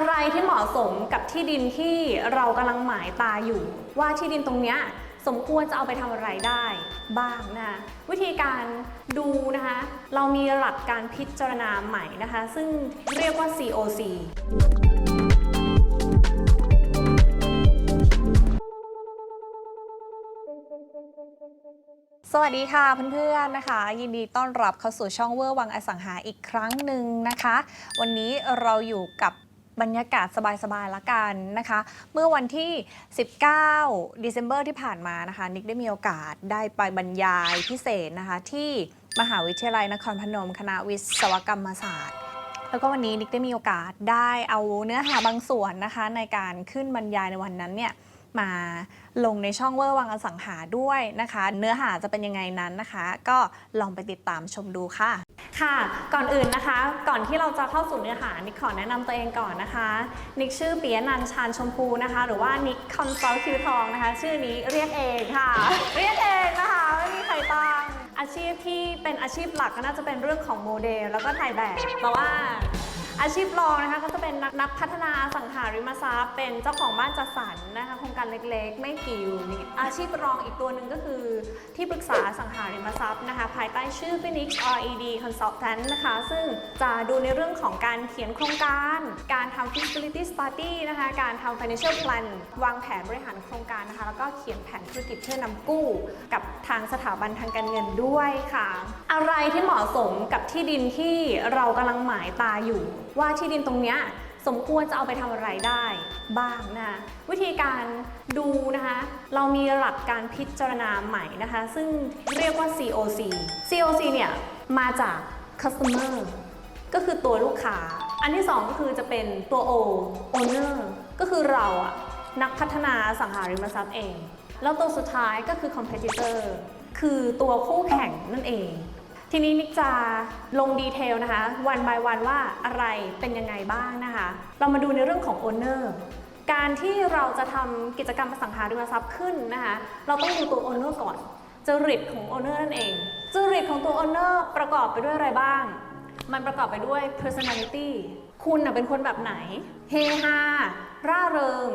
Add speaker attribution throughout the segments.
Speaker 1: อะไรที่เหมาะสมกับที่ดินที่เรากำลังหมายตาอยู่ ว่าที่ดินตรงเนี้ยสมควรจะเอาไปทำอะไรได้บ้างนะคะวิธีการดูนะคะ เรามีหลักการพิจารณาใหม่นะคะ ซึ่งเรียกว่า COC
Speaker 2: สวัสดีค่ะเพื่อนๆนะคะ ยินดีต้อนรับเข้าสู่ช่องเวอร์วังอสังหาอีกครั้งหนึ่งนะคะ วันนี้เราอยู่กับ บรรยากาศสบายๆละกันนะคะ เมื่อวันที่ 19 December ที่ผ่านมานะคะ นิกได้มีโอกาสได้ไปบรรยายพิเศษนะคะ ที่มหาวิทยาลัยนครพนม คณะวิศวกรรมศาสตร์ แล้วก็วันนี้นิกได้มีโอกาสได้เอาเนื้อหาบางส่วนนะคะ ในการขึ้นบรรยายในวันนั้นเนี่ย มาลงในช่องเวอร์วังอสังหาด้วยนะคะ เนื้อหาจะเป็นยังไงนั้นนะคะ ก็ลองไปติดตามชมดูค่ะ
Speaker 1: ค่ะ ก่อนอื่นนะคะ ก่อนที่เราจะเข้าสู่เนื้อหานิกขอแนะนำตัวเองก่อนนะคะ นิกชื่อปียนันชาญชมพูนะคะ หรือว่านิกคอนซัลคิวทองนะคะ ชื่อนี้เรียกเองค่ะ เรียกเองนะคะไม่มีใครตั้งอาชีพที่เป็นอาชีพหลักก็น่าจะเป็นเรื่องของโมเดลแล้วก็ถ่ายแบบแต่ว่า อาชีพรองนะคะก็จะเป็นนักนักพัฒนาสังหาริมทรัพย์ เป็นเจ้าของบ้านจัดสรรนะคะโครงการเล็กๆ ไม่กี่ยูนิตอาชีพรองอีกตัวหนึ่งก็คือที่ปรึกษาสังหาริมทรัพย์นะคะ ภายใต้ชื่อ Phoenix RED Consultant นะคะ ซึ่งจะดูในเรื่องของการเขียนโครงการ การทำ feasibility study นะคะ การทำ financial plan วางแผนบริหารโครงการนะคะ แล้วก็เขียนแผนธุรกิจเพื่อนำกู้ กับทางสถาบันทางการเงินด้วยค่ะ อะไรที่เหมาะสมกับที่ดินที่เรากำลังหมายตาอยู่ ว่าที่ดินตรงเนี้ยสมควรจะเอาไปทำอะไรได้บ้างนะวิธีการดูนะคะ เรามีหลักการพิจารณาใหม่นะคะ ซึ่งเรียกว่า COC COC เนี่ยมาจาก customer ก็คือตัวลูกค้า อันที่สองก็คือจะเป็นตัว O owner ก็คือเราอะนักพัฒนาสังหาริมทรัพย์เอง แล้วตัวสุดท้ายก็คือ competitor คือตัวคู่แข่งนั่นเอง ทีนี้นิกจะลงดีเทลนะคะวัน by วันว่าอะไรเป็นยังไงบ้างนะคะ เรามาดูในเรื่องของ owner การที่เราจะทำกิจกรรมสังหาริมทรัพย์ขึ้นนะคะ เราต้องดูตัว owner ก่อนจริตของ owner นั่นเองจริตของตัว owner ประกอบไปด้วยอะไรบ้าง มันประกอบไปด้วย personality คุณน่ะเป็นคนแบบไหน เฮฮาร่าเริง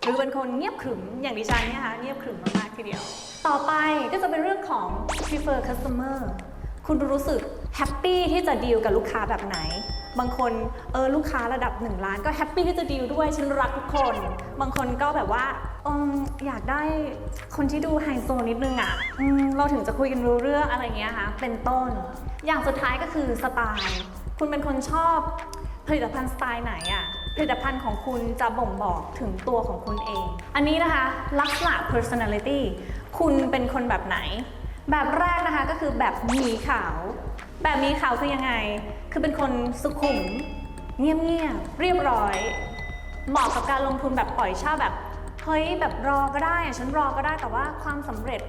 Speaker 1: หรือเป็นคนเงียบขรึมอย่างดิฉันเนี่ยค่ะเงียบขรึมมากๆทีเดียว ต่อไปก็จะเป็นเรื่องของ prefer customer คุณรู้สึกแฮปปี้ที่จะดีลกับลูกค้าแบบไหน บางคนเออลูกค้าระดับ1ล้านก็แฮปปี้ที่จะดีลด้วยฉันรักทุกคน บางคนก็แบบว่าอมอยากได้คนที่ดูไฮโซนิดนึงอะ่ะเราถึงจะคุยกันรู้เรื่องอะไรเงี้ยค่ะเป็นต้น อย่างสุดท้ายก็คือสไตล์ คุณเป็นคนชอบผลิตภัณฑ์สไตล์ไหนอะ่ะผลิตภัณฑ์ของคุณจะบ่งบอกถึงตัวของคุณเอง อันนี้นะคะลักษณะ personality คุณเป็นคนแบบไหน แบบแรกนะคะก็คือแบบหมีขาว แบบหมีขาวคือยังไง คือเป็นคนสุขุม เงียบๆเรียบร้อย เหมาะกับการลงทุนแบบปล่อยเช่าแบบเฮ้ยแบบรอก็ได้อะฉันรอก็ได้แต่ว่าความสำเร็จ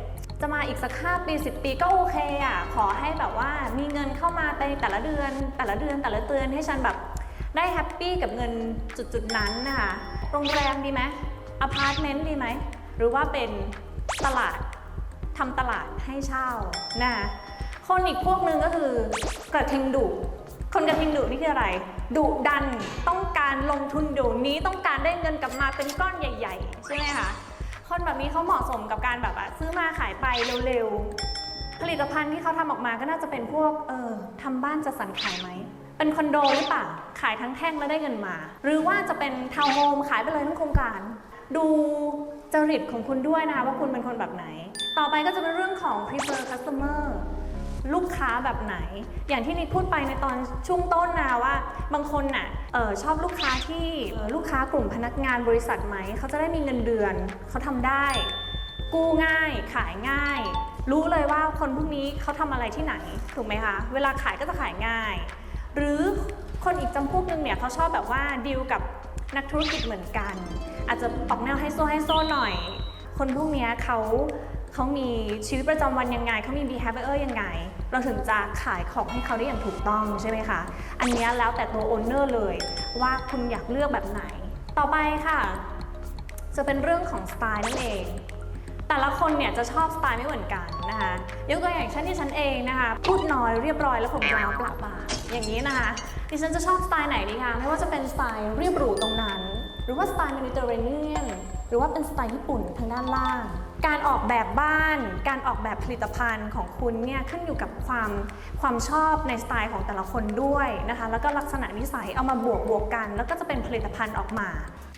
Speaker 1: จะมาอีกสักห้าปีสิปีก็โอเคอะขอให้แบบว่ามีเงินเข้ามาในแต่ละเดือน แต่ละเดือนแต่ละเดือนให้ฉันแบบได้แฮปปี้กับเงินจุดๆนั้นนะคะโรงแรมดีไหมอพาร์ตเมนต์ดีไหมหรือว่าเป็นตลาด ทำตลาดให้เช่านะคนอีกพวกหนึ่งก็คือกระทิงดุคนกระทิงดุนี่คืออะไร ดุดันต้องการลงทุนเดี๋ยวนี้ต้องการได้เงินกลับมาเป็นก้อนใหญ่ ๆ ใช่ไหมคะ คนแบบนี้เขาเหมาะสมกับการแบบซื้อมาขายไปเร็วๆ ผลิตภัณฑ์ที่เขาทำออกมาก็น่าจะเป็นพวกเออทำบ้านจะสั่นขายไหม เป็นคอนโดหรือเปล่า ขายทั้งแท่งแล้วได้เงินมา หรือว่าจะเป็นทาวน์โฮมขายไปเลยทั้งโครงการ ดูจริตของคุณด้วยนะคะว่าคุณเป็นคนแบบไหน ต่อไปก็จะเป็นเรื่องของ prefer customer ลูกค้าแบบไหน อย่างที่นิกพูดไปในตอนช่วงต้นนะว่า บางคนน่ะออชอบลูกค้าที่ลูกค้ากลุ่มพนักงานบริษัทไหม เขาจะได้มีเงินเดือน เขาทำได้ กู้ง่าย ขายง่าย รู้เลยว่าคนพวกนี้เขาทำอะไรที่ไหน ถูกไหมคะ เวลาขายก็จะขายง่าย หรือคนอีกจำพวกหนึงเนี่ยเขาชอบแบบว่าดีลกับนักธุรกิจเหมือนกัน อาจจะออกแนวไฮโซไฮโซหน่อย คนพวกนี้เขา เขามีชีวิตประจำวันยังไง เขามี behavior ยังไง เราถึงจะขายของให้เขาได้อย่างถูกต้องใช่ไหมคะ อันนี้แล้วแต่ตัว owner เลย ว่าคุณอยากเลือกแบบไหน ต่อไปค่ะ จะเป็นเรื่องของสไตล์นั่นเอง แต่ละคนเนี่ยจะชอบสไตล์ไม่เหมือนกันนะคะยกตัวอย่างเช่นที่ฉันเองนะคะ พูดน้อยเรียบร้อยแล้วผมยาวปละปาอย่างนี้นะคะดิฉันจะชอบสไตล์ไหนดีคะไม่ว่าจะเป็นสไตล์เรียบหรูตรงหน้าหรือว่าสไตล์เมดิเตอร์เรเนียนหรือว่าเป็นสไตล์ญี่ปุ่นทางด้านล่าง การออกแบบบ้าน การออกแบบผลิตภัณฑ์ของคุณเนี่ยขึ้นอยู่กับความความชอบในสไตล์ของแต่ละคนด้วยนะคะ แล้วก็ลักษณะนิสัยเอามาบวกบวกกัน แล้วก็จะเป็นผลิตภัณฑ์ออกมา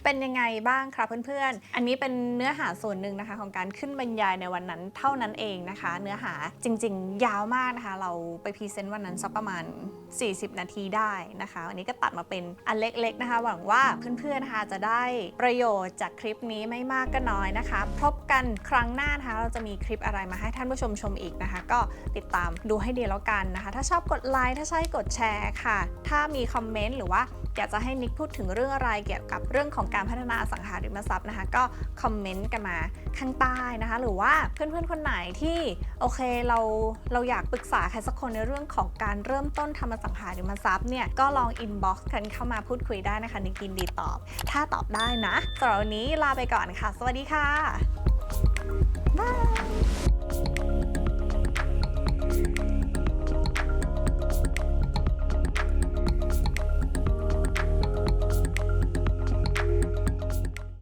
Speaker 2: เป็นยังไงบ้างครับเพื่อนๆ อันนี้เป็นเนื้อหาส่วนหนึ่งนะคะ ของการขึ้นบรรยายในวันนั้นเท่านั้นเองนะคะ เนื้อหาจริง ๆ ยาวมากนะคะ เราไปพรีเซนต์วันนั้นสักประมาณ 40 นาทีได้นะคะวันนี้ก็ตัดมาเป็นอันเล็กๆนะคะ หวังว่าเพื่อนๆนะคะจะได้ประโยชน์จากคลิปนี้ไม่มากก็น้อยนะคะ พบกันครั้งหน้านะคะเราจะมีคลิปอะไรมาให้ท่านผู้ชมชมอีกนะคะ ก็ติดตามดูให้ดีแล้วกันนะคะ ถ้าชอบกดไลค์ถ้าใช่กดแชร์ค่ะ ถ้ามีคอมเมนต์หรือว่า อยากจะให้นิกพูดถึงเรื่องอะไรเกี่ยวกับเรื่องของการพัฒนาสังหาริมทรัพย์นะคะ ก็คอมเมนต์กันมาข้างใต้นะคะ หรือว่าเพื่อนๆคนไหนที่โอเคเราเราอยากปรึกษาใครสักคนในเรื่องของการเริ่มต้นทำสังหาริมทรัพย์เนี่ยก็ลองอินบ็อกซ์กันเข้ามาพูดคุยได้นะคะนิกยินดีตอบ ถ้าตอบได้นะสำหรับวันนี้ลาไปก่อนค่ะ สวัสดีค่ะ